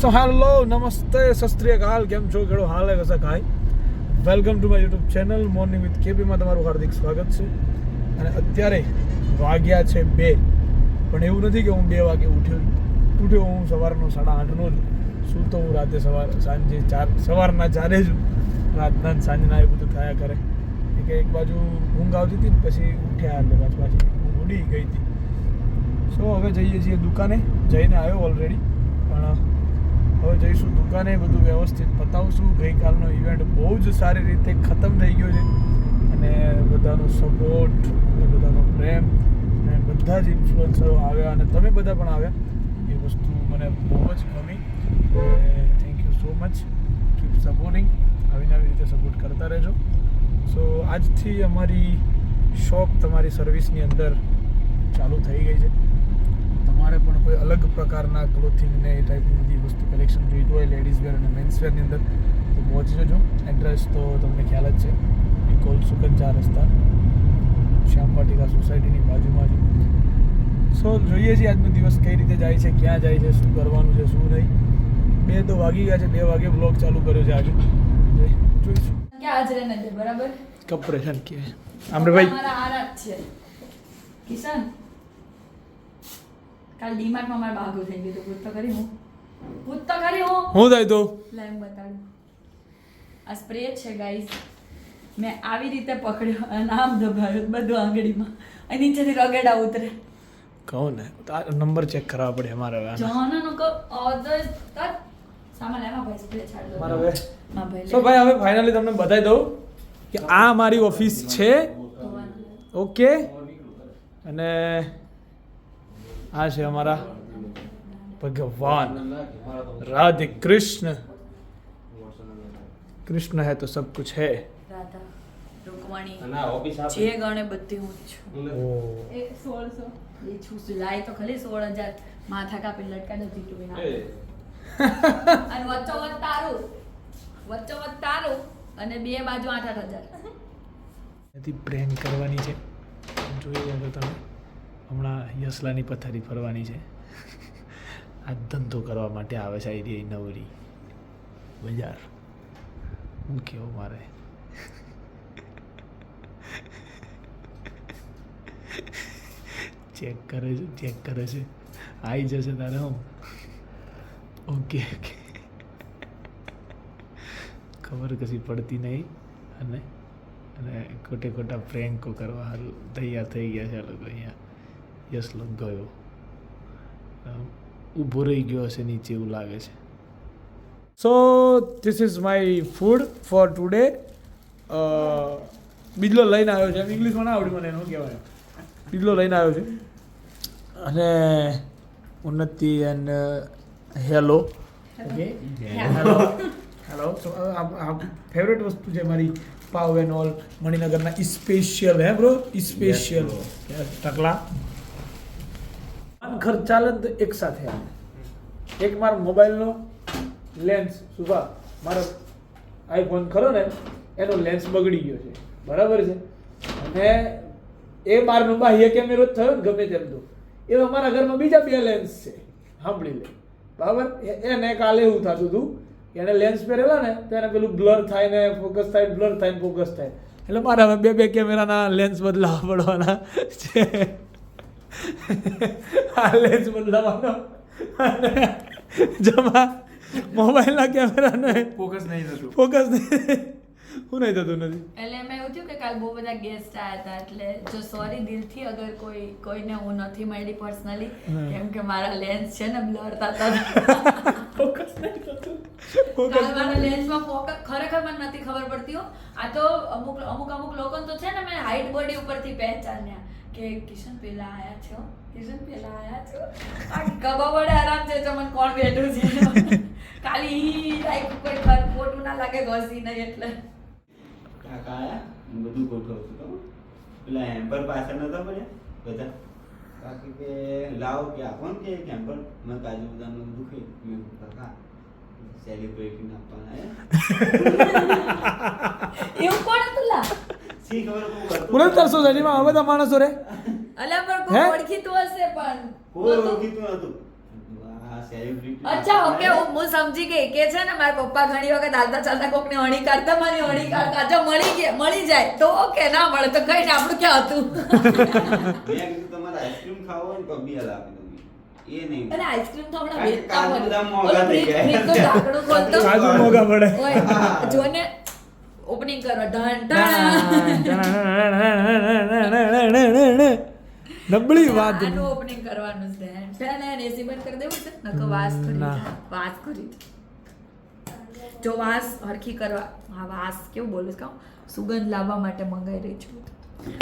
So hello નમસ્તે સસ્ત્રીયકાલ કેમ છો કેળો હાલ કસા કાય welcome to my YouTube channel morning with કેપીમાં તમારું હાર્દિક સ્વાગત છે. અને અત્યારે વાગ્યા છે બે. પણ એવું નથી કે હું બે વાગે ઉઠ્યો ઉઠ્યો હું સવારનો સાડા આઠનો જ. શું તો હું રાતે સવાર, સાંજે ચાર, સવારના ચારે જ રાતના સાંજના એ બધું થયા કરે. કે એક બાજુ ઊંઘ આવતી હતી પછી ઉઠ્યા એટલે પાછી પાછી ઊંઘ ઉડી ગઈ હતી. સો હવે જઈએ છીએ દુકાને. જઈને આવ્યો ઓલરેડી પણ હવે જઈશું દુકાને બધું વ્યવસ્થિત પતાવશું. ગઈકાલનો ઇવેન્ટ બહુ જ સારી રીતે ખતમ થઈ ગયો છે. અને બધાનો સપોર્ટ બધાનો પ્રેમ અને બધા જ ઇન્ફ્લુઅન્સરો આવ્યા અને તમે બધા પણ આવ્યા. એ વસ્તુ મને બહુ જ ગમી. Thank you so much keep supporting આવીને આવી રીતે સપોર્ટ કરતા રહેજો. સો આજથી અમારી શોપ તમારી સર્વિસની અંદર ચાલુ થઈ ગઈ છે. તમારે પણ કોઈ અલગ પ્રકારના ક્લોથિંગ ને એ ટાઈપની બધી વસ્તુ કલેક્શન જોઈતું હોય લેડીઝ વેર અને મેન્સ વેરની અંદર તો પહોંચી જજો. એડ્રેસ તો તમને ખ્યાલ જ છે. નિકોલ સુકંચા રસ્તા શ્યામ વાટિકા સોસાયટીની બાજુમાં જ. સો જોઈએ છીએ આજનો દિવસ કઈ રીતે જાય છે ક્યાં જાય છે શું કરવાનું છે શું નહીં. બે તો વાગી ગયા છે બે વાગે બ્લોગ ચાલુ કર્યો છે આજે. જોઈશું. ક્યાં બરાબર? કપરેશન કે આમરેભાઈ. અમારા આરા જ છે. કિશન? કાલ ડીમાર્ટમાં મારે બાગો થઈ ગયું પૂછ તો કરી હું. પૂછ તો કરી હું. હું થાય તો? લાઈવ બતાડું. આ સ્પ્રે છે ગાઈસ મેં આવી રીતે પકડ્યો અને આમ દબાવ્યો બધું આંગળીમાં. અને નીચેથી રગેડા ઉતરે. કહું ને તારો નંબર ચેક કરવા પડે અમારે હવે. જહાનાનો કો ઓધર તત સામાન એમાં ભાઈ સ્પ્રે છાડ દો. મારા ભાઈ. સો ભાઈ હવે ફાઇનલી તમને બતાવી દઉં કે આ મારી ઓફિસ છે. ઓકે અને આ છે અમારા ભગવાન. રાધે કૃષ્ણ. કૃષ્ણ હે તો સબ કુછ હે. રાધા રૂકમણી ના ઓફિસ આપે જે ગણે બધી હું છું. એ સોળસો એ છું સિલાઈ તો ખાલી સોળ હજાર. માથા કાપી લટકા નથી ના અને વચ્ચોવચ તારું. વચ્ચોવચ તારું અને બે બાજુ આઠ આઠ હજાર. પ્રેમ કરવાની છે. જોઈ લેજો તમે. હમણાં યસલાની પથારી ફરવાની છે. આ ધંધો કરવા માટે આવે છે આઈડિયા નવરી. બજાર. હું કેવું મારે? ચેક કરે છે, ચેક કરે છે. આવી જશે તારે હું. Okay okay. ખબર કશી પડતી નહીં. અને અને ખોટે ખોટા પ્રેન્કો કરવા તૈયાર થઈ ગયા છે લોકો અહીંયા. યસ લોક ગયો. ઊભો રહી ગયો હશે નીચે એવું લાગે છે. So this is my food for today બીજલો લઈને આવ્યો છે. ઇંગ્લિશમાં ના આવડ્યું મને એનું કહેવાય? બીજલો લઈને આવ્યો છે. અને Unnati and hello. Okay hello hello so favourite વસ્તુ છે મારી પાવ એન્ડ ઓલ મણિનગરના સ્પેશિયલ હે બ્રો સ્પેશિયલ ટકલા આમ ખર્ચ ચાલે તો એક સાથે આવે. એક મારો મોબાઈલનો લેન્સ સુભા, મારો આઈફોન ખરો ને, એનો લેન્સ બગડી ગયો છે. બરાબર છે? અને એ મારનો બાહ્ય કેમેરો જ થયો ને, ગમે તેમ તો. એ અમારા ઘરમાં બીજા બે લેન્સ છે. સાંભળી લે. બરાબર? એને કાલે એવું થતું હતું એને લેન્સ પહેરેલા ને, તો એને પેલું બ્લર થાય ને ફોકસ થાય બ્લર થાય ને ફોકસ થાય. એટલે મારા બે બે કેમેરાના લેન્સ બદલાવા પડવાના છે. આ લેન્સ બદલાવાનો જમા મોબાઈલના કેમેરાને ફોકસ નહીં થતું. ફોકસ હું નહીં થતું નથી. એટલે એમાં એવું થયું કે કાલ બહુ બધા ગેસ્ટ આવ્યા હતા એટલે જો સોરી દિલથી અગર કોઈ કોઈને હું નથી મળી પર્સનલી. કેમ કે મારા લેન્સ છે ને બ્લર થતા ફોકસ નહીં થતું. કાલ મારા લેન્સમાં ફોકસ ખરેખર મને નથી ખબર પડતી હો. આ તો અમુક અમુક અમુક લોકો તો છે ને મેં હાઈટ બોડી ઉપરથી પહેચાન્યા. કે કિશન પેલા આયા છો? કિશન પેલા આયા છો? આ પડે આરામ છે તો મને કોણ બેઠું છે? ખાલી ઈ like કોઈ ખર ખોટું ના લાગે ઘસી નહીં એટલે. કાકા આયા? હું બધું ગોઠવું છું તો પેલા હેમ્પર પાછળ નતા પડ્યા? બધા? કાકી કે લાવો કે આપો ને કે હેમ્પર મેં કાજુ બદામનું દુખે. મેં કાકા સેલિબ્રિટી આપવાના આયા એવું કોણ હતું લા? પુરંદર સોસાયટીમાં આવા બધા માણસો રે. અલ્યા પણ કોઈ ઓળખીતું હશે પણ? કોઈ ઓળખીતું નતું. અચ્છા ઓકે હું હું સમજી ગઈ કે છે ને મારા પપ્પા ઘણી વખત હાલતા ચાલતા કોકને અણી કાઢતા મારી અણી કાઢતા. જો મળી ગયા મળી જાય તો ઓકે ના મળે તો કઈ ને આપણું ક્યાં હતું? મેં કીધું તમારે આઈસ્ક્રીમ ખાવો હોય તો બી હાલ આપી એ નહીં. અને આઈસ્ક્રીમ તો હમણાં વેચતા હોય. ઓલું ખોલતો. કાજુ મોંઘા પડે. ઓય જો ને ઓપનિંગ ઢણ ઢણ નબળી વાત આનું ઓપનિંગ કરવાનું છે ઢણ એસી બંધ કરી દેવું છે નકો વાસ કરી વાસ કરી જો વાસ હરખી કરવા હા વાસ કેવું બોલું કહું? સુગંધ લાવવા માટે મંગાઈ રહી છું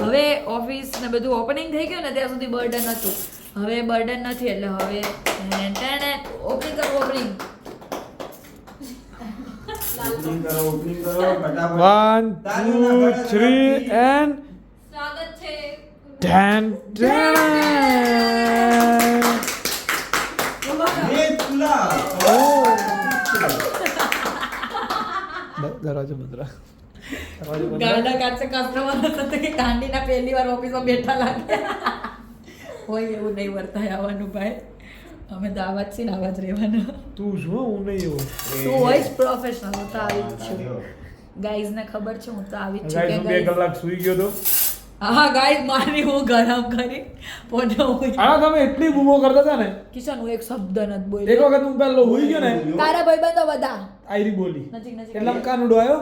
હવે ઓફિસ ને બધું ઓપનિંગ થઈ ગયું ને ત્યાં સુધી બર્ડન હતું હવે બર્ડન નથી એટલે હવે ઓપનિંગ કરવું ઓપનિંગ Opening કરો opening કરો ફટાફટ વન ટુ થ્રી એન્ડ સ્વાગત છે. ટેન એ દરવાજો બંધ. ગાંડા કાઢશે કસ્ટમર કે ગાંડીના પહેલી વાર ઓફિસમાં બેઠા લાગે. હોય એવું નહીં વર્તાય આવવાનું ભાઈ. અમે તો આવા જ છીએ ને આવા જ રહેવાના. તું જો હું નહીં એવો તું હોય જ પ્રોફેશનલ હું તો આવી જ છું. ગાઈઝ ને ખબર છે હું તો આવી જ છું કે બે કલાક સુઈ ગયો તો? હા ગાઈઝ મારી હું ગરમ કરી પોતે હું આ તમે એટલી બૂમો કરતા હતા ને? કિશન હું એક શબ્દ નથી એક વખત હું પેલો હુઈ ગયો ને? તારા ભાઈબંધો બધા. આયરી બોલી. નજીક નજીક. એટલે કાનુડો આવ્યો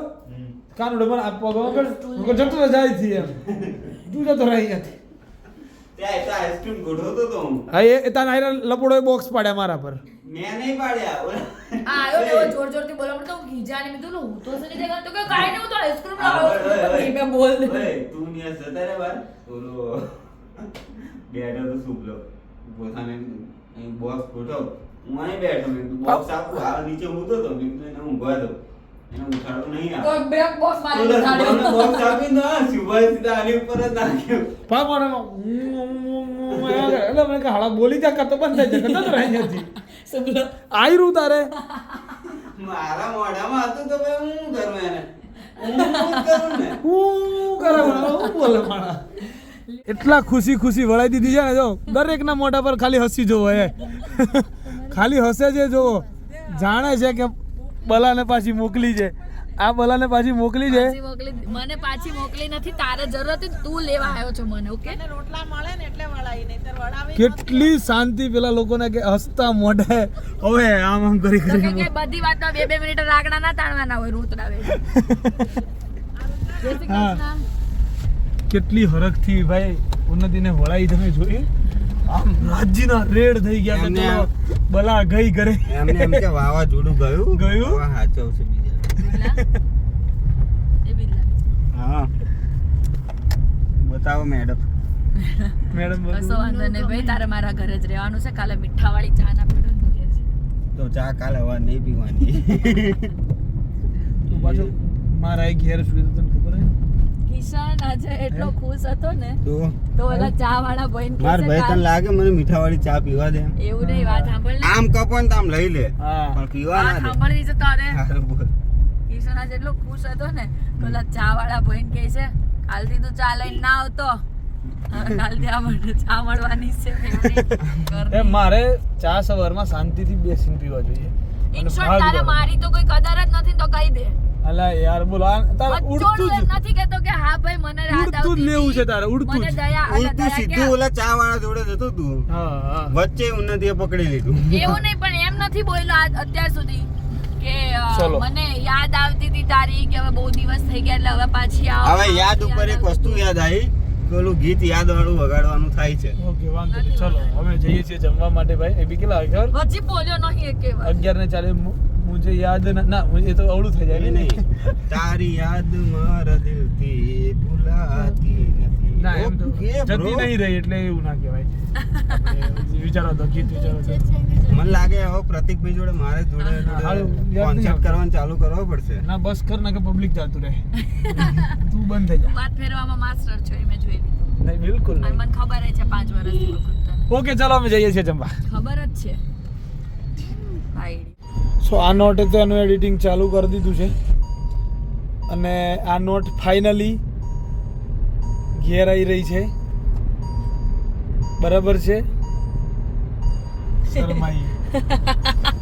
કાનુડો પણ આપવા ગયો. આગળ હું જતો જાય છે એમ. તું જતો રહી અહીંયાથી ત્યાં એ તો આઈસ્ક્રીમ ગોઠવતો તો હું એ એ તારા આયરા લપડોએ બોક્સ પાડ્યા મારા પર મેં નહીં પાડ્યા આવ્યો ને એવો જોર જોરથી બોલવા મળતો હું ગીજાને મેં હું તો સની જગ્યાએ તો કે કાંઈ નહીં, હું તો આઈસ્ક્રીમ હા, ઓય, ઓય, લાવ્યો. ઓય. ધીમે બોલ દે. તું ન્યા જતા રે બાર. ઓલો બેઠો તો. પોતાને બોક્સ ગોઠવ. હું અહીં બેઠો મેં બોક્સ આપું આ નીચે ઊંઘતો તો મેં એને ઊંઘવા બોલી જા કરતો બંધ થઈ જતો રહે. આયરું તારે. મારા મોઢામાં હતું તો ભાઈ હું કરું એને. એટલા ખુશી ખુશી વળાઈ દીધી છે ને જો દરેકના મોઢા પર ખાલી હસી જોવો એ. ખાલી હસે છે જોવો જાણે છે કે બલાને પાછી મોકલી છે. આ બલાને પાછી મોકલી છે. મને પાછી મોકલી નથી તારે જરૂરત હતી તું લેવા આવ્યો છો મને ઓકે? રોટલા મળે ને એટલે વળાવી નહીંતર વળાવી કેટલી શાંતિ પેલા લોકોને કે હસતા મોઢે. હવે આમ આમ કરી કરી કે બધી વાતમાં બે બે મિનિટ રાગડા ના તાણવાના હોય રોતડા વે. કેટલી હરખથી ભાઈ ઉન્નતિને વળાઈ તમે જોઈ. આમ રાજ્યના રેડ થઈ ગયા કે ચલો બલા ગઈ ઘરે. એમને એમ કે વાવાઝોડું ગયું. ગયું? હવે હાચવશે બીજા. હા. બતાવો મેડમ. મેડમ કશો વાંધો નહીં ભાઈ તારે મારા ઘરે જ રહેવાનું છે. કાલે મીઠાવાળી ચા ના પીડું તો ચા કાલે હવે નહીં પીવાની. તું પાછો મારા ઘેર સુધી કિશન આજે એટલો ખુશ હતો ને તો ઓલા ચા વાળા ભાઈ માર ભાઈ તને લાગે મને મીઠાવાળી ચા પીવા દે? એવું નહીં વાત સાંભળ આમ કપો ને આમ લઈ લે પણ પીવા ના દે. સાંભળી છે તારે? ઈશાન આજે એટલો ખુશ હતો ને તો ઓલા ચા વાળા ભાઈ કહે છે કાલથી તું ચા લઈને ના આવતો. મારે ચા સવારમાં શાંતિથી બેસીને પીવા જોઈએ. મારી તો કોઈ કદર જ નથી તો કહી દે. યાદ આવતી હતી તારી હવે બહુ દિવસ થઈ ગયા એટલે હવે પાછી યાદ ઉપર એક વસ્તુ યાદ આવી પેલું ગીત યાદ વાળું વગાડવાનું થાય છે. ચલો અમે જઈએ છીએ જમવા માટે ભાઈ. એ બી કેટલા વાગે ને 40 મુજે યાદ ના મુજે તો અવળું થઈ જાય નહીં. તારી યાદ મારા દિલથી ભૂલાતી નથી. ના એમ તો જતી નહીં રહી એટલે એવું ના કહેવાય. વિચારો તો ગીત વિચારો તો. મને લાગે હવે પ્રતિકભાઈ જોડે મારે જોડે કોન્સેપ્ટ કરવાનું ચાલુ કરવો પડશે. ના બસ કર ના કે પબ્લિક જાતું રહે. તું બંધ થઈ જા. વાત ફેરવામાં માસ્ટર છો મેં જોઈ લીધું. નહીં બિલકુલ નહીં. મને ખબર છે 5 વર્ષથી ઓકે ચાલો અમે જઈએ છીએ જમવા. ખબર જ છે. આઈડી સો આ નોટે તો એનું એડિટિંગ ચાલુ કરી દીધું છે. અને આ નોટ ફાઇનલી ઘેર આવી રહી છે. બરાબર છે?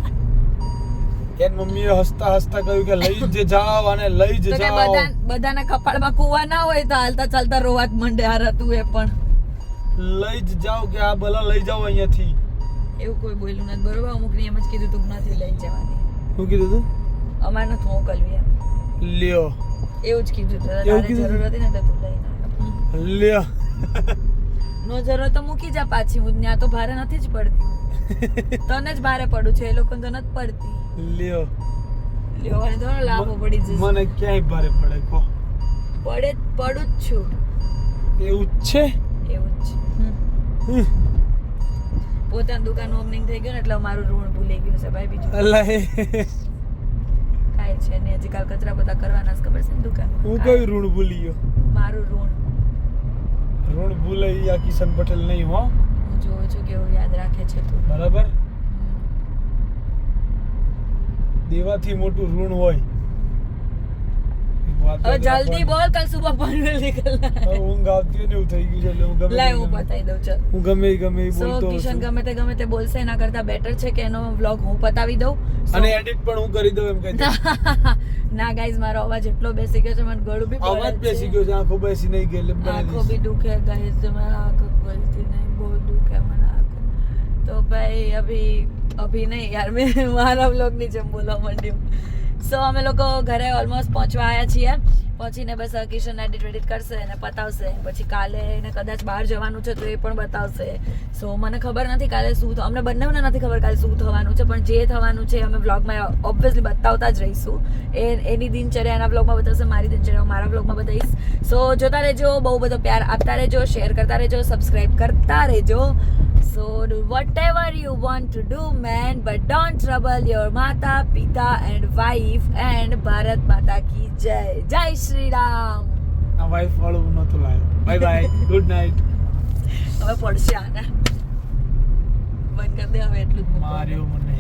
એન મમ્મીએ હસતા હસતા કહ્યું કે લઈ જ જાવ અને લઈ જ જાવ બધાના કપાળમાં કુવા ના હોય તો હાલતા ચાલતા રોવા જ મંડે હાર હતું એ પણ. લઈ જ જાવ કે આ ભલા લઈ જાવ અહીંયાથી. એવું કોઈ બોલ્યું નથી. બરોબર? અમુક ને એમ જ કીધું તું નથી લઈ જવાની. શું કીધું તું? અમારે નથી મોકલવી એમ. લ્યો. એવું જ કીધું તું. તારે જરૂર હતી ને તો તું લઈ લ્યો. નો જરૂર તો મૂકી જા પાછી. હું ત્યાં તો ભારે નથી જ પડતી. તને જ ભારે પડું છે. એ લોકોને તો નથી પડતી. લ્યો. લેવાની તો લાભો પડી જશે. મને ક્યાંય ભારે પડે કો પડે પડું જ છું. એવું જ છે? એવું જ છે. પોતાની દુકાન ઓપનિંગ થઈ ગયું ને એટલે મારું ઋણ ભૂલી ગયું છે ભાઈ બીજું અલ્લાહ કાંઈ છે ને હજી કાલ કચરા બધા કરવાના ખબર છે ને દુકાન હું કયું ઋણ ભૂલી ગયો? મારું ઋણ. ઋણ ભૂલાઈ આ કિશન પટેલ નહીં હો. હું જોઉં છું કેવું યાદ રાખે છે તું. બરાબર? દેવાથી મોટું ઋણ હોય. હવે જલ્દી બોલ કાલ સુબહ પનવેલ નીકળના ઊંઘ આવતી હોય ને એવું થઈ ગયું છે એટલે લાય હું પતાવી દઉં ચલ. હું ગમે ગમે બોલતો કિશન ગમે તે ગમે તે બોલશે એના કરતા બેટર છે કે એનો વ્લોગ હું પતાવી દઉં. અને એડિટ પણ હું કરી દઉં એમ કહે. ના ગાઈઝ મારો અવાજ એટલો બેસી ગયો છે મને ગળું બી અવાજ બેસી ગયો છે આંખો બેસી નહીં ગઈ એટલે આંખો. બી દુખે ગાઈઝ મારા આંખો ખોલતી નહીં બહુ દુખે મને આંખો. તો ભાઈ અભી અભી નહીં યાર મેં મારા વ્લોગની જેમ બોલવા માંડ્યું. સો અમે લોકો ઘરે ઓલમોસ્ટ પહોંચવા આવ્યા છીએ. પહોંચીને બસ કિશન એડિટ વેડિટ કરશે અને પતાવશે. પછી કાલે એને કદાચ બહાર જવાનું છે તો એ પણ બતાવશે. સો મને ખબર નથી કાલે શું અમને બંનેને નથી ખબર કાલે શું થવાનું છે, પણ જે થવાનું છે અમે વ્લોગમાં ઓબ્વિયસલી બતાવતા જ રહીશું. એ એની દિનચર્યા એના વ્લોગમાં બતાવશે, મારી દિનચર્યા મારા વ્લોગમાં બતાવીશ. સો જોતા રહેજો, બહુ બધો પ્યાર આપતા રહેજો શેર કરતા રહેજો સબસ્ક્રાઈબ કરતા રહેજો. So do whatever you want to do, man, but don't trouble your mata, pita, and wife. And Bharat Mata ki jai, Jai Shri Ram. આ વાઇફ વાળું નહોતું લાવ્યું બાય બાય ગુડ નાઇટ હવે પડશે આના બંધ કરી દે હવે એટલું જ માર્યો મને